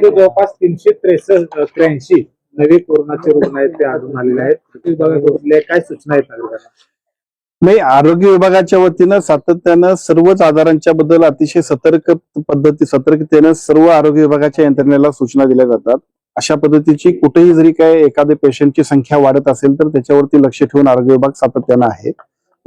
जवळपास तीनशे त्रेसष्ट त्र्याऐंशी नवे कोरोनाचे रुग्ण आहेत ते आढळून आलेले आहेत. विभागाकडून काय सूचना आहेत नागरिकांना नाही आरोग्य विभागाच्या वतीनं सातत्यानं सर्वच आजारांच्या बद्दल अतिशय सतर्क पद्धती सतर्कतेनं सर्व आरोग्य विभागाच्या यंत्रणेला सूचना दिल्या जातात. अशा पद्धतीची कुठेही जरी काय एखाद्या पेशंटची संख्या वाढत असेल तर त्याच्यावरती लक्ष ठेवून आरोग्य विभाग सातत्यानं आहे.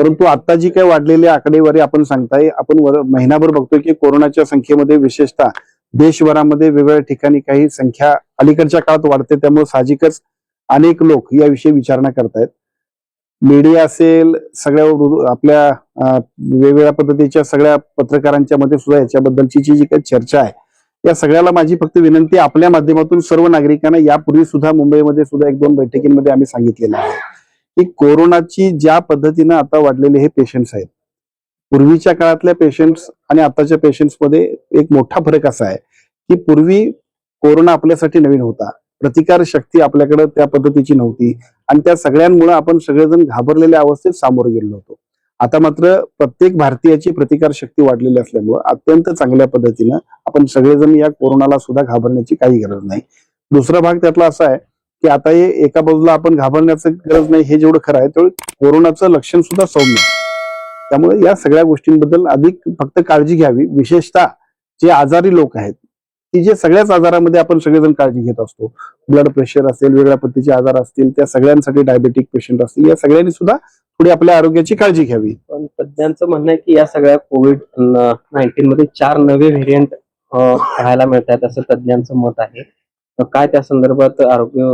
परंतु आता जी काय वाढलेली आकडेवारी आपण सांगताय आपण महिनाभर बघतोय की कोरोनाच्या संख्येमध्ये विशेषतः देशभरामध्ये वेगवेगळ्या ठिकाणी काही संख्या अलीकडच्या काळात वाढते त्यामुळे साहजिकच अनेक लोक याविषयी विचारणा करतायत. मीडिया असेल सगळ्या आपल्या वेगवेगळ्या पद्धतीच्या सगळ्या पत्रकारांच्या मध्ये सुद्धा याच्याबद्दलची जी काही चर्चा आहे या सगळ्याला माझी फक्त विनंती आपल्या माध्यमातून सर्व नागरिकांना यापूर्वी सुद्धा मुंबईमध्ये सुद्धा एक दोन बैठकींमध्ये आम्ही सांगितलेलं आहे. की कोरोनाची ज्या पद्धतीनं आता वाढलेले हे पेशंट्स आहेत पूर्वीच्या काळातल्या पेशंट्स आणि आताच्या पेशंट्समध्ये एक मोठा फरक असा आहे की पूर्वी कोरोना आपल्यासाठी नवीन होता प्रतिकार शक्ती आपल्याकडे त्या पद्धतीची नव्हती आणि त्या सगळ्यांमुळे आपण सगळेजण घाबरलेल्या अवस्थेत सामोरे गेलो होतो. आता मात्र प्रत्येक भारतीयाची प्रतिकार शक्ती वाढलेली असल्यामुळं अत्यंत चांगल्या पद्धतीनं आपण सगळेजण या कोरोनाला सुद्धा घाबरण्याची काही गरज नाही. दुसरा भाग त्यातला असा आहे की आता हे एका बाजूला आपण घाबरण्याची गरज नाही हे जेवढं खरं आहे तेवढं कोरोनाचं लक्षण सुद्धा सौम्य त्यामुळे या सगळ्या गोष्टींबद्दल अधिक फक्त काळजी घ्यावी. विशेषतः जे आजारी लोक आहेत की जे सगळ्याच आजारामध्ये आपण सगळेजण काळजी घेत असतो. ब्लड प्रेशर असेल वेगळ्या पद्धतीचे आजार असतील त्या सगळ्यांसाठी डायबेटिक पेशंट असतील या सगळ्यांनी सुद्धा थोडी आपल्या आरोग्याची काळजी घ्यावी. पण तज्ञांचं म्हणणं आहे की या सगळ्या कोविड नाईन्टीन मध्ये चार नवे व्हेरियंट पाहायला मिळतात असं तज्ञांचं मत आहे. काय त्या संदर्भात आरोग्य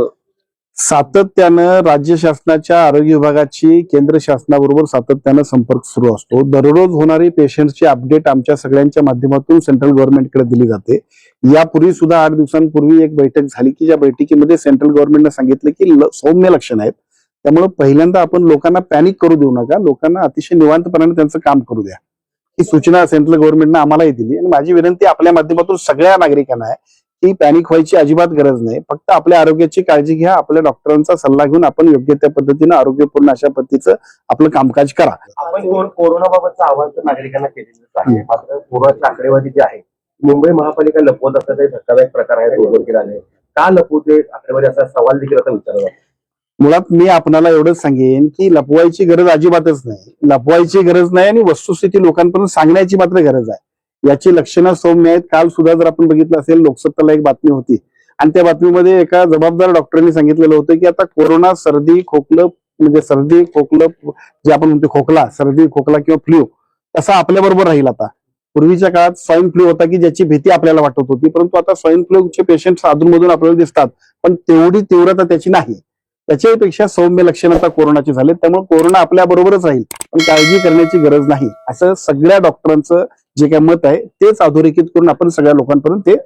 सातत्यानं राज्य शासनाच्या आरोग्य विभागाची केंद्र शासनाबरोबर सातत्यानं संपर्क सुरू असतो. दररोज होणारी पेशंटची अपडेट आमच्या सगळ्यांच्या माध्यमातून सेंट्रल गव्हर्नमेंटकडे दिली जाते. यापूर्वी सुद्धा आठ दिवसांपूर्वी एक बैठक झाली की ज्या बैठकीमध्ये सेंट्रल गव्हर्नमेंटने सांगितलं की सौम्य लक्षण आहेत. त्यामुळे पहिल्यांदा आपण लोकांना पॅनिक करू देऊ नका. लोकांना अतिशय निवांतपणाने त्यांचं काम करू द्या. ही सूचना सेंट्रल गव्हर्नमेंटनं आम्हालाही दिली आणि माझी विनंती आपल्या माध्यमातून सगळ्या नागरिकांना आहे. की पॅनिक व्हायची अजिबात गरज नाही. फक्त आपल्या आरोग्याची काळजी घ्या आपल्या डॉक्टरांचा सल्ला घेऊन आपण योग्य त्या पद्धतीनं आरोग्यपूर्ण अशा पद्धतीचं आपलं कामकाज करा. आपण कोरोनाबाबतचं आवाहन तर नागरिकांना केलेलंच आहे. मात्र कोरोनाची आकडेवारी जी आहे मुंबई महापालिका लपवत असल्याचा धक्कादायक प्रकार आहे तो उघडकीला आले का लपवते आकडेवारी असा सवाल देखील आता विचारला जातो मुळात मी आपणाला एवढंच सांगेन की लपवायची गरज अजिबातच नाही. लपवायची गरज नाही आणि वस्तुस्थिती लोकांपर्यंत सांगण्याची मात्र गरज आहे. याची लक्षणं सौम्य आहेत. काल सुद्धा जर आपण बघितलं असेल लोकसत्ताला एक बातमी होती. आणि त्या बातमीमध्ये एका जबाबदार डॉक्टरांनी सांगितलेलं होतं की आता कोरोना सर्दी खोकलं म्हणजे सर्दी खोकलं जे आपण म्हणतो खोकला सर्दी खोकला किंवा फ्ल्यू तसा आपल्या बरोबर राहील आता. पूर्वीच्या काळात स्वाईन फ्लू होता की ज्याची भीती आपल्याला वाटत होती परंतु आता स्वाईन फ्लूचे पेशंट अधूनमधून आपल्याला दिसतात पण तेवढी तीव्रता त्याची नाही. त्याच्यापेक्षा सौम्य लक्षण आता कोरोनाची झाले त्यामुळे कोरोना आपल्या बरोबरच राहील पण काळजी करण्याची गरज नाही. असं सगळ्या डॉक्टरांचं जे काय मत आहे तेच अधोरेखित करून आपण सगळ्या लोकांपर्यंत ते